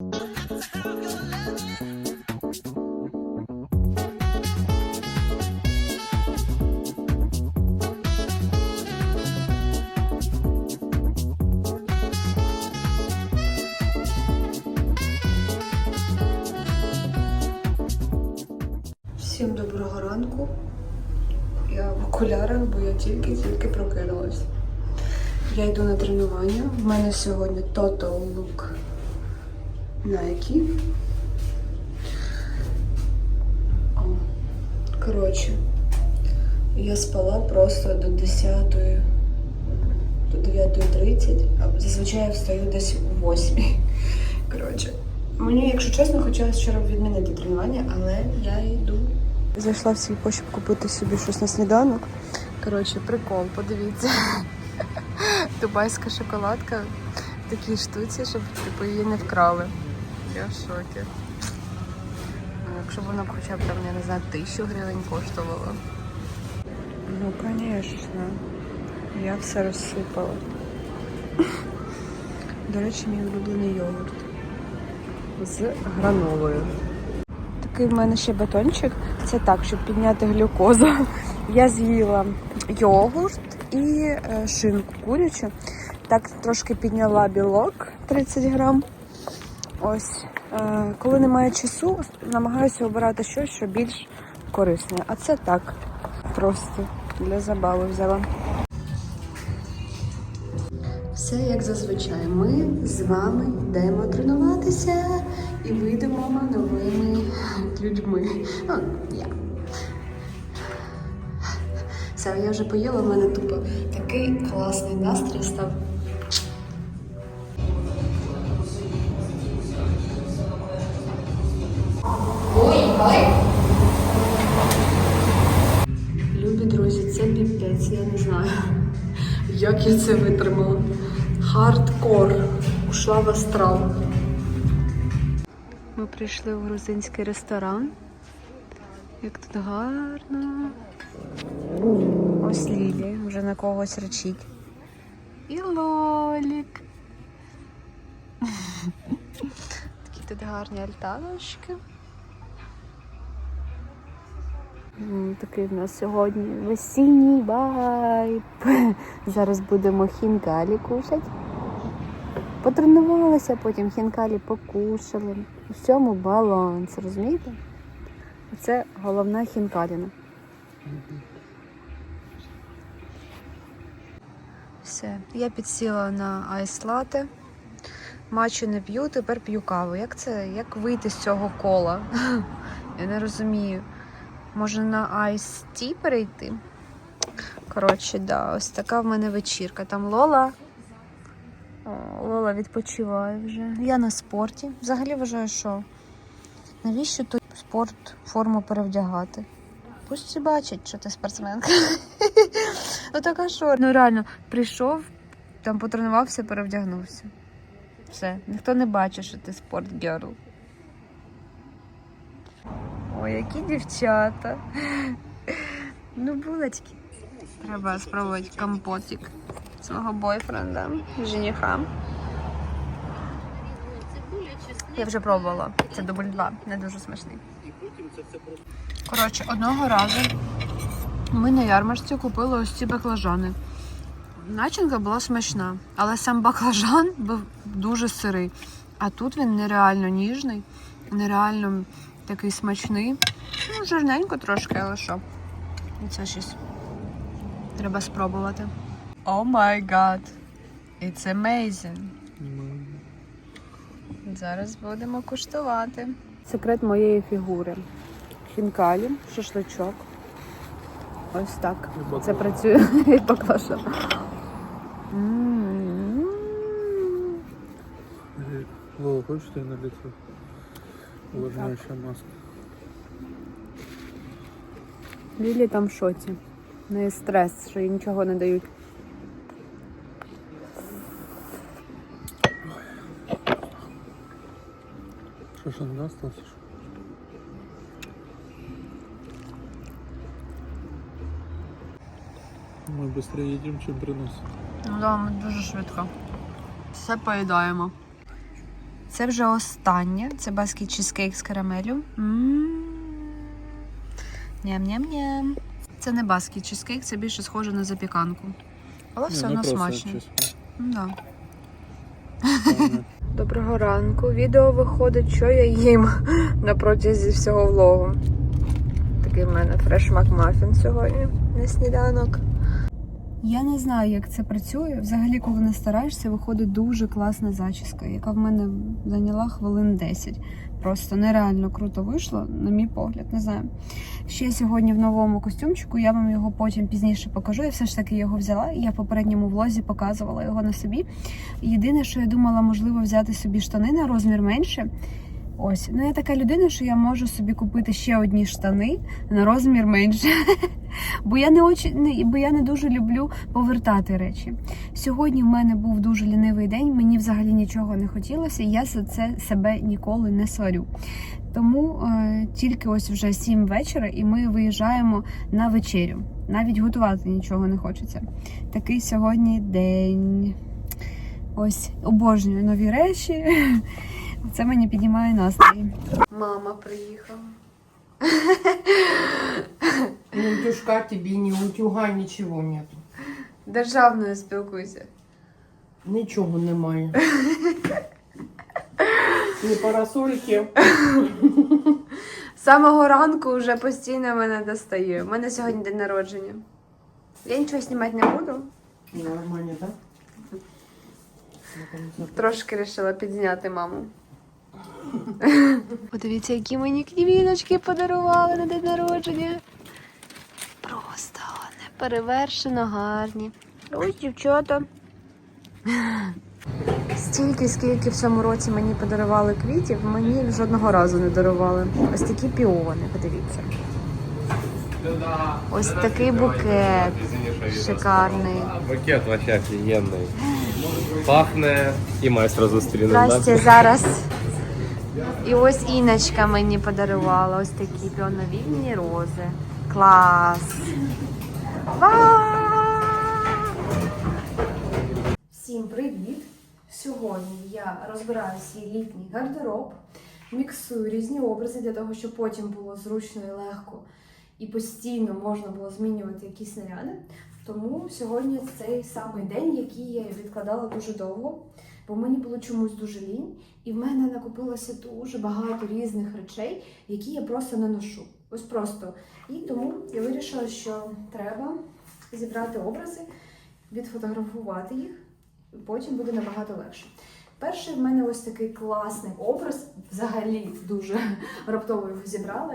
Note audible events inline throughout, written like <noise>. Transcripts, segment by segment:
Всім доброго ранку. Я в окулярах, бо я тільки-тільки прокинулась. Я йду на тренування. В мене сьогодні Total Look Nike. О, Коротше, я спала просто до 10 до 9.30, а зазвичай я встаю десь у 8. <laughs> Коротше, мені, якщо чесно, хотілося вчора відмінити тренування, але я йду. Зайшла в сільпо, щоб купити собі щось на сніданок. Коротше, прикол, подивіться. <laughs> Дубайська шоколадка в такій штуці, щоб типу, її не вкрали. Я в шокі. Ну, Якщо б вона б хоча б там, я не знаю, тисячу гривень коштувала. Ну, звісно. Я все розсипала. До речі, мій улюблений йогурт з гранолою. Такий в мене ще батончик. Це так, щоб підняти глюкозу. Я з'їла йогурт і е, шинку курячу. Так трошки підняла білок 30 грам. Ось. Е, коли немає часу, намагаюся обирати щось, що більш корисне. А це так. Просто для забави взяла. Все як зазвичай. Ми з вами йдемо тренуватися і вийдемо новими людьми. Ну, я. Все, я вже поїла, в мене тупо такий класний настрій став. Як я це витримала. Хардкор. Ушла в астрал. Ми прийшли в грузинський ресторан. Як тут гарно. Ось Лілі вже на когось речить. І Лолік. <laughs> Такі тут гарні альтаночки. Такий в нас сьогодні весінній вайб. <laughs> Зараз будемо хінкалі кушати. Потренувалися, потім хінкалі покушали. У всьому баланс, розумієте? Це головна хінкаліна. Все, я підсіла на айс лате. Матчу не п'ю, тепер п'ю каву. Як це? Як вийти з цього кола? <laughs> Я не розумію. Може на айс перейти? Коротше, да, ось така в мене вечірка. Там Лола. О, Лола відпочиває вже. Я на спорті. Взагалі вважаю, що навіщо тут спорт форму перевдягати? Пусть всі бачать, що ти спортсменка. <laughs> ну так а що? Ну реально, прийшов, там потренувався, перевдягнувся. Все, ніхто не бачить, що ти спортгерл. Ой, які дівчата. Ну, булочки. Треба спробувати компотик свого бойфренда, жениха. Я вже пробувала. Це дубль 2, не дуже смачний. Коротше, одного разу ми на ярмарці купили ось ці баклажани. Начинка була смачна, але сам баклажан був дуже сирий. А тут він нереально ніжний, нереально такий смачний. Ну, жирненько трошки, але що. І це щось треба спробувати. О май гад! It's amazing! Зараз будемо куштувати. Секрет моєї фігури. Хінкалі, шашличок. Ось так. Це працює <laughs> і баклажан. М. Вова, хочешь ты на лицо? Увлажняющая маска. Лілі там в шоці. В неї стрес, що їй нічого не дають. Что ж, не остался? что? Мы быстрее едим, чем приносим. Ну да, ми дуже швидко. Все поїдаємо. Це вже останнє. Це баскет чизкейк з карамелю. Ням-ням-ням. Це не баскет чизкейк, це більше схоже на запіканку. Але все ну одно смачно. Да. Доброго ранку. Відео виходить, що я їм на протязі всього влогу. Такий в мене фреш макмафін сьогодні на сніданок. Я не знаю, як це працює. Взагалі, коли не стараєшся, виходить дуже класна зачіска, яка в мене зайняла хвилин 10. Просто нереально круто вийшло, на мій погляд, не знаю. Ще сьогодні в новому костюмчику, я вам його потім пізніше покажу. Я все ж таки його взяла. Я в попередньому влозі показувала його на собі. Єдине, що я думала, можливо, взяти собі штани на розмір менше. Ось, ну я така людина, що я можу собі купити ще одні штани на розмір менше. <laughs> Бо я не очі, не, бо я не дуже люблю повертати речі. Сьогодні в мене був дуже лінивий день, мені взагалі нічого не хотілося, і я за це себе ніколи не сварю. Тому е, тільки ось вже сім вечора, і ми виїжджаємо на вечерю. Навіть готувати нічого не хочеться. Такий сьогодні день. Ось обожнюю нові речі. <laughs> Це мені піднімає настрій. Мама приїхала. Ни утюжка тебе, ни утюга, нічого нету. Державною спілкуйся. Нічого немає. Ні парасольки. З самого ранку вже постійно мене достає. У мене сьогодні день народження. Я нічого знімати не буду. Нормально, так? Трошки вирішила підзняти маму. <laughs> Подивіться, які мені квіточки подарували на день народження. Просто неперевершено гарні. Ось дівчата. <laughs> Стільки, скільки в цьому році мені подарували квітів, мені жодного разу не дарували. Ось такі піони, подивіться. Ось такий букет шикарний. Букет вообще офігенний. Пахне і майстра зустрінемо. Здрасте, зараз. І ось Іночка мені подарувала ось такі піоновільні рози. Клас! Всім привіт! Сьогодні я розбираю свій літній гардероб, міксую різні образи для того, щоб потім було зручно і легко і постійно можна було змінювати якісь наряди. Тому сьогодні цей самий день, який я відкладала дуже довго, бо мені було чомусь дуже лінь, і в мене накопилося дуже багато різних речей, які я просто не ношу. Ось просто. І тому я вирішила, що треба зібрати образи, відфотографувати їх, і потім буде набагато легше. Перший в мене ось такий класний образ, взагалі дуже <laughs> раптово його зібрала.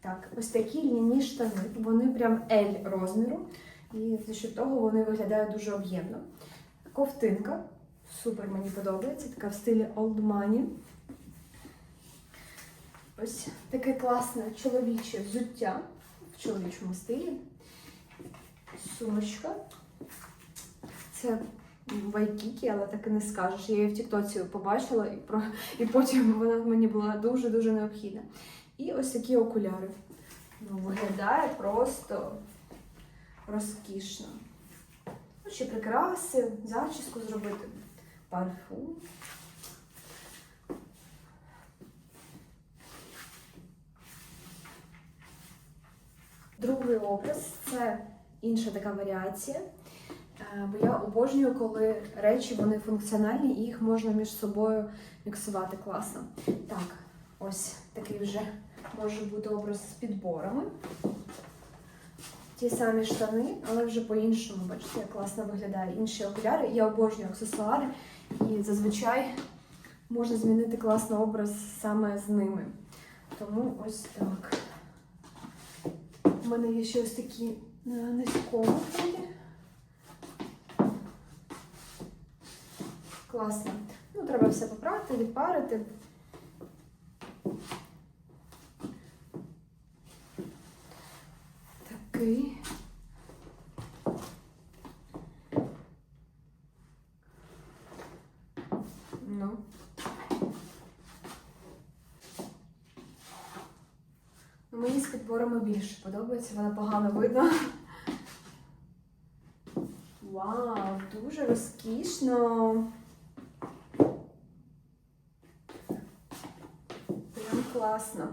Так, ось такі льняні штани. Вони прям L розміру. І за що того вони виглядають дуже об'ємно. Ковтинка. Супер мені подобається, така в стилі Old Money. Ось таке класне чоловіче взуття в чоловічому стилі. Сумочка. Це вайкікі, але так і не скажеш. Я її в Тіктоці побачила і, про... і потім вона мені була дуже-дуже необхідна. І ось такі окуляри. Ну, виглядає просто розкішно. Ну, ще прикраси, зачіску зробити, парфум. Другий образ це інша така варіація. Е, Бо я обожнюю, коли речі вони функціональні і їх можна між собою міксувати класно. Так, ось такий вже може бути образ з підборами. Ті самі штани, але вже по-іншому. Бачите, як класно виглядає інші окуляри. Я обожнюю аксесуари, і зазвичай можна змінити класний образ саме з ними. Тому ось так. У мене є ще ось такі на низькому фоні. Класно. Ну, треба все попрати, відпарити. Такий. Ну. Ну, Мені з підборами більше подобається, вона погано видно. Вау, дуже розкішно. класно.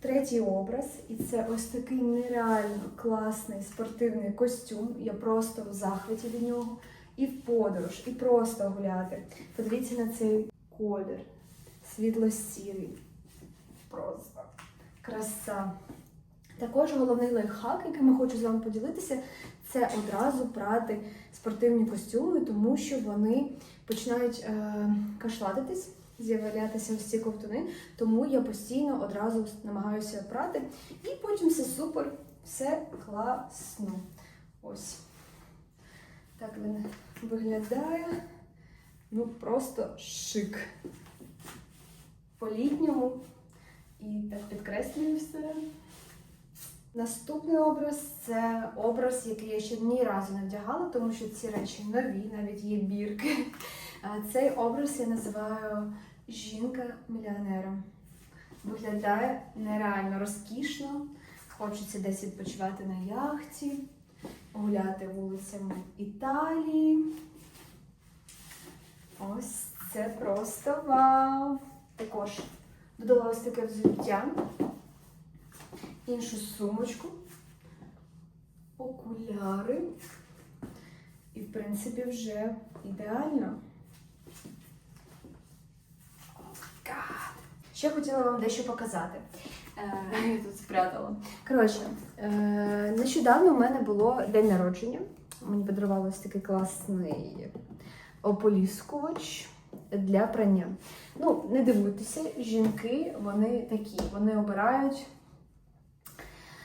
Третій образ, і це ось такий нереально класний спортивний костюм. Я просто в захваті від нього. І в подорож, і просто гуляти. Подивіться на цей колір. Світло-сірий. Просто краса. Також головний лайфхак, яким я хочу з вами поділитися, це одразу прати спортивні костюми, тому що вони починають е, кашлатитись, з'являтися ці ковтуни. Тому я постійно одразу намагаюся прати. І потім все супер, все класно. Ось. Так він виглядає. Ну, просто шик. По-літньому. І так підкреслюю все. Наступний образ це образ, який я ще ні разу не вдягала, тому що ці речі нові, навіть є бірки. Цей образ я називаю жінка-мільйонером. Виглядає нереально розкішно. Хочеться десь відпочивати на яхті, гуляти вулицями Італії. Ось це просто вау! Також додала ось таке взуття іншу сумочку, окуляри. І, в принципі, вже ідеально. Ще хотіла вам дещо показати. Е, я тут спрятала. Коротше, е, нещодавно у мене було день народження. Мені подарували ось такий класний ополіскувач для прання. Ну, не дивуйтеся, жінки, вони такі, вони обирають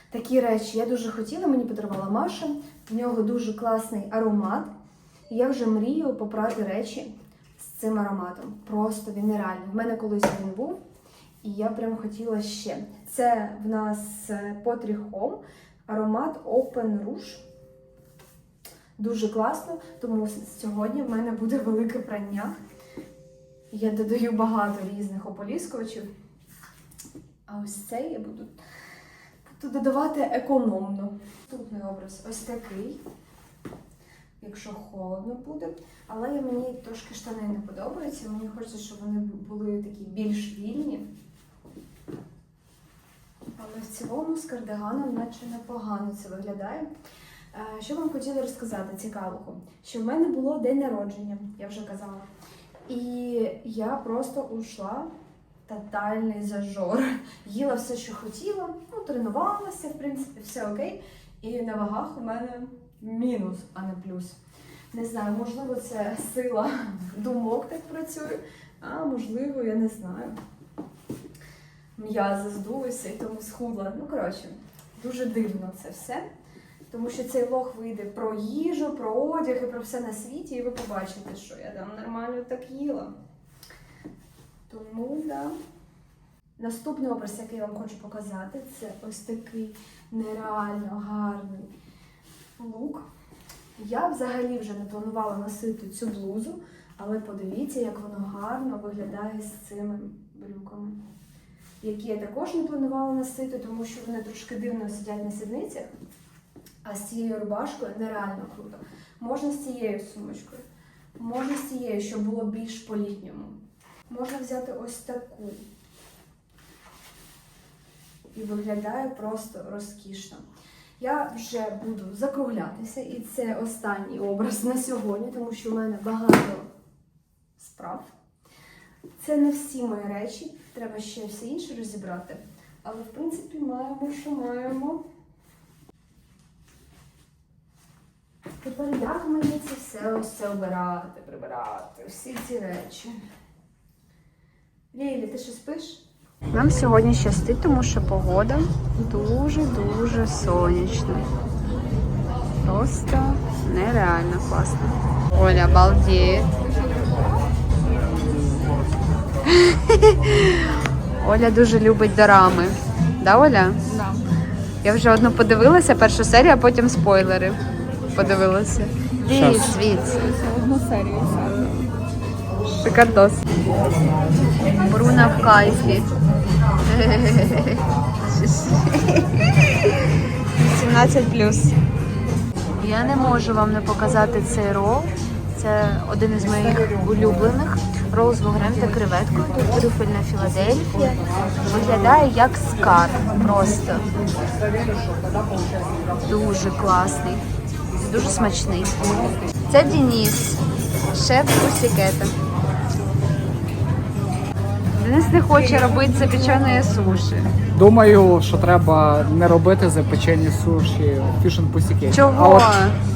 такі речі. Я дуже хотіла, мені подарувала Маша. В нього дуже класний аромат. Я вже мрію попрати речі з цим ароматом. Просто він нереальний. В мене колись він був, і я прям хотіла ще. Це в нас е, Home, аромат Open Rouge. Дуже класно, тому сьогодні в мене буде велике прання. Я додаю багато різних ополіскувачів. А ось цей я буду Тут додавати економно. Наступний образ ось такий, якщо холодно буде. Але мені трошки штани не подобаються. Мені хочеться, щоб вони були такі більш вільні. Але в цілому з кардиганом наче непогано це виглядає. Е, Що вам хотіла розказати цікавого? Що в мене було день народження, я вже казала. І я просто ушла тотальний зажор. Їла все, що хотіла, ну, тренувалася, в принципі, все окей. І на вагах у мене мінус, а не плюс. Не знаю, можливо, це сила думок так працює, а можливо, я не знаю. М'язи здулися і тому схудла. Ну, коротше, дуже дивно це все. Тому що цей лог вийде про їжу, про одяг і про все на світі, і ви побачите, що я там нормально так їла. Тому, да. Наступний образ, який я вам хочу показати, це ось такий нереально гарний лук. Я взагалі вже не планувала носити цю блузу, але подивіться, як воно гарно виглядає з цими брюками, які я також не планувала носити, тому що вони трошки дивно сидять на сідницях. А з цією рубашкою нереально круто. Можна з цією сумочкою, можна з цією, щоб було більш по-літньому. Можна взяти ось таку. І виглядає просто розкішно. Я вже буду закруглятися, і це останній образ на сьогодні, тому що в мене багато справ. Це не всі мої речі, треба ще все інше розібрати. Але, в принципі, маємо, що маємо. Тепер як мені це все ось це обирати, прибирати, всі ці речі. Лілі, ти що спиш? Нам сьогодні щастить, тому що погода дуже-дуже сонячна. Просто нереально класно. Оля, балдіє. <laughs> Оля дуже любить дорами. Да, Оля? Да. Я вже одну подивилася, першу серію, а потім спойлери. Подивилася. Дивись. Одну серію. Шикардос. Бруна в кайфі. 18 плюс. Я не можу вам не показати цей рол. Це один із моїх улюблених. Роуз Вогрем та креветку. Тут трюфельна Філадельфія. Виглядає як скар. Просто. Дуже класний. Дуже смачний. Це Денис, шеф Пусікета. Денис не хоче робити запечені суші. Думаю, що треба не робити запечені суші фішн пусіки. Чого? А от,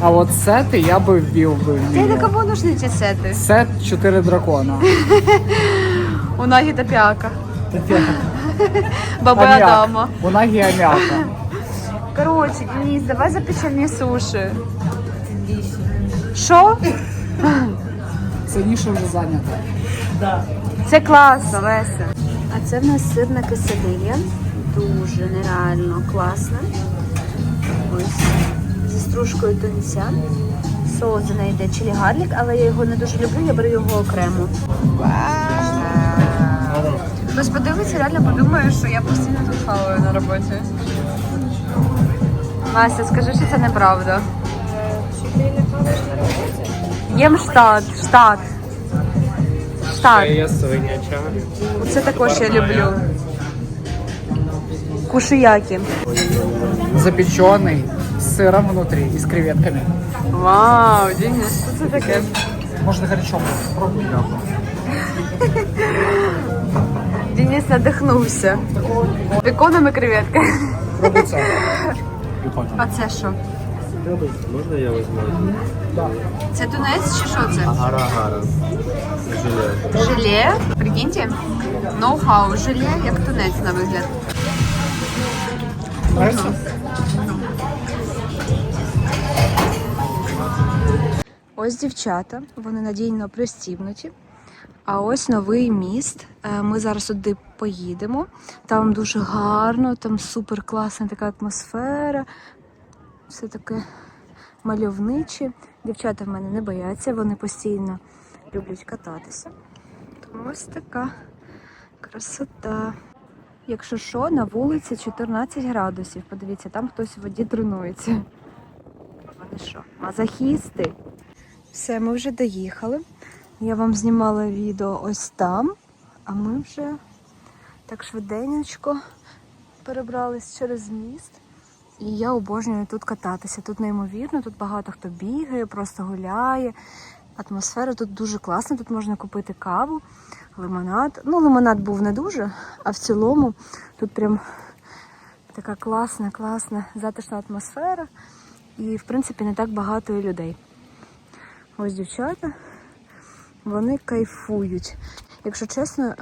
а от сети я би ввів би. в Ти на кому нужні ці сети? Сет 4 дракона. <laughs> У Нагі та Піака. <laughs> Баби Аміак. Адама. У нагі аміака. <laughs> Коротше, Денис, давай запечені суші. Що? Це ніша вже зайнята. Це класно, Леся. А це в нас сирна кисадия. Дуже нереально класна. Ось. Зі стружкою тунця. Соус за неї йде чилі гарлік, але я його не дуже люблю, я беру його окремо. Хтось подивиться, реально подумає, що я постійно тут хаваю на роботі. Настя, скажи, що це неправда. Єм штат, штат. Штат. Це є свиняча. Оце також я люблю. Кушияки. Запечений з сиром внутрі і з креветками. Вау, Денис, що це таке? Можна гарячому. Пробуй. <laughs> Денис надихнувся. Беконом і креветка. Пробуй це. <laughs> А це що? Можна я візьму? Це тунець чи що це? Гара-гара. Желе. Желе. Прикиньте. Ноу-хау. Желе як тунець на вигляд. Ось дівчата, вони надійно пристібнуті. А ось новий міст. Е, Ми зараз туди поїдемо. Там дуже гарно, там супер класна така атмосфера. Все таке мальовниче. Дівчата в мене не бояться, вони постійно люблять кататися. Тому ось така красота. Якщо що, на вулиці 14 градусів. Подивіться, там хтось в воді тренується. Вони що, мазохісти? Все, ми вже доїхали. Я вам знімала відео ось там, а ми вже так швиденько перебрались через міст. І я обожнюю тут кататися. Тут неймовірно, тут багато хто бігає, просто гуляє. Атмосфера тут дуже класна, тут можна купити каву, лимонад. Ну, лимонад був не дуже, а в цілому тут прям така класна, класна, затишна атмосфера. І, в принципі, не так багато і людей. Ось дівчата, вони кайфують. Якщо чесно, е,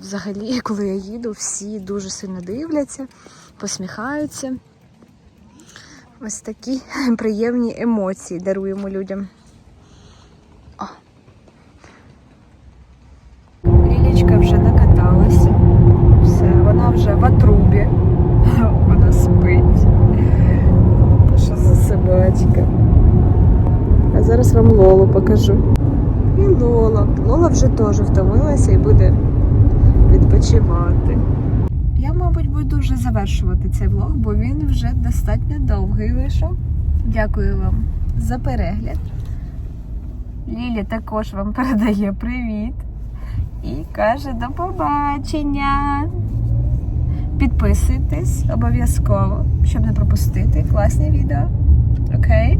взагалі, <laughs> коли я їду, всі дуже сильно дивляться, посміхаються. Ось такі <laughs> приємні емоції даруємо людям. О. Лілічка вже накаталася. Все, вона вже в отрубі. <laughs> Вона спить. Що за собачка? А зараз вам Лолу покажу. І Лола. Лола вже теж втомилася і буде відпочивати. Я, мабуть, буду вже завершувати цей влог, бо він вже достатньо довгий вийшов. Дякую вам за перегляд. Лілі також вам <laughs> передає привіт і каже до побачення. Підписуйтесь обов'язково, щоб не пропустити класні відео. Окей?